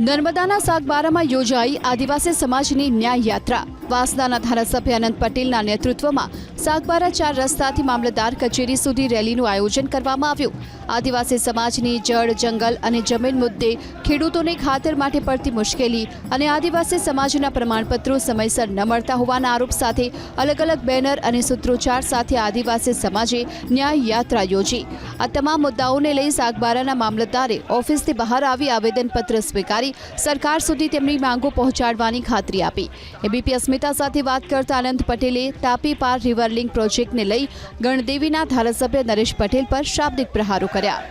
નર્મદાના સાગબારામાં યોજાઈ આદિવાસી સમાજની ન્યાય યાત્રા. વાસદાના ધારાસભ્ય અનંત પટેલના નેતૃત્વમાં સાગબારા ચાર રસ્તાથી મામલતદાર કચેરી સુધી રેલીનું આયોજન કરવામાં આવ્યું. આદિવાસી સમાજની જળ, જંગલ અને જમીન મુદ્દે ખેડૂતોને ખાતર માટે પડતી મુશ્કેલી અને આદિવાસી સમાજના પ્રમાણપત્રો સમયસર ન મળતા હોવાના આરોપ સાથે અલગ અલગ બેનર અને સૂત્રોચ્ચાર સાથે આદિવાસી સમાજે ન્યાય યાત્રા યોજી. આ તમામ મુદ્દાઓને લઈ સાગબારાના મામલતદારે ઓફિસથી બહાર આવી આવેદનપત્ર સ્વીકારી સરકાર સુધી તેમની માંગો પહોંચાડવાની ખાતરી આપી. એબીપી અસ્મિતા સાથે વાત કરતા અનંત પટેલે તાપી પાર રિવર લિંક પ્રોજેક્ટને લઈ ગણદેવીના ધારાસભ્ય નરેશ પટેલ પર શાબ્દિક પ્રહારો કર્યા.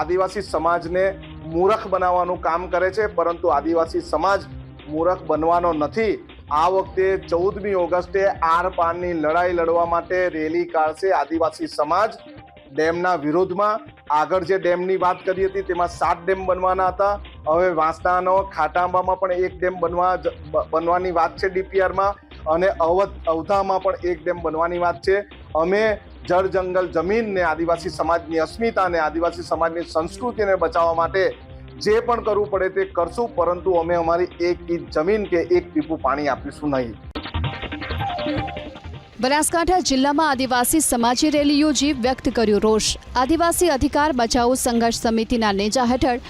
આદિવાસી સમાજને મૂરખ બનાવવાનું કામ કરે છે, પરંતુ આદિવાસી સમાજ મૂરખ બનવાનો નથી. આ વખતે ચૌદમી ઓગસ્ટે આર પારની લડાઈ લડવા માટે રેલી કાઢશે આદિવાસી સમાજ. ડેમના વિરોધમાં આગળ જે ડેમની વાત કરી હતી, તેમાં સાત ડેમ બનવાના હતા. હવે વાંસદાનો ખાટાંબામાં પણ એક ડેમ બનવા બનવાની વાત છે ડીપીઆરમાં. અને અવધ, અવધામાં પણ એક ડેમ બનવાની વાત છે. અમે જળ જંગલ જમીનને આદિવાસી સમાજની અસ્મિતાને આદિવાસી સમાજની સંસ્કૃતિને બચાવવા માટે જે પણ કરવું પડે તે કરશું, પરંતુ અમે અમારી એક ઇંચ જમીન કે એક ટીપું પાણી આપીશું નહીં. બનાસકાંઠા જિલ્લામાં આદિવાસી સમાજે રેલી યોજી વ્યક્ત કર્યો રોષ. આદિવાસી અધિકાર બચાવો સંઘર્ષ સમિતિના નેજા હેઠળ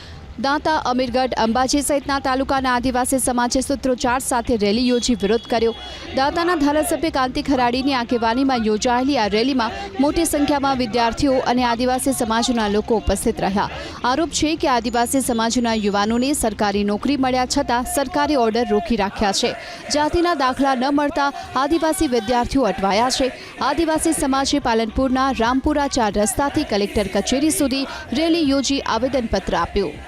દાંતા, અમીરગઢ, અંબાજી સહિતના તાલુકાના આદિવાસી સમાજે સૂત્રોચ્ચાર સાથે રેલી યોજી વિરોધ કર્યો. દાંતાના ધારાસભ્ય કાંતિ ખરાડીની આગેવાનીમાં યોજાયેલી આ રેલીમાં મોટી સંખ્યામાં વિદ્યાર્થીઓ અને આદિવાસી સમાજના લોકો ઉપસ્થિત રહ્યા. આરોપ છે કે આદિવાસી સમાજના યુવાનોને સરકારી નોકરી મળ્યા છતાં સરકારી ઓર્ડર રોકી રાખ્યા છે. જાતિના દાખલા ન મળતા આદિવાસી વિદ્યાર્થીઓ અટવાયા છે. આદિવાસી સમાજે પાલનપુરના રામપુરા ચાર રસ્તાથી કલેક્ટર કચેરી સુધી રેલી યોજી આવેદનપત્ર આપ્યું.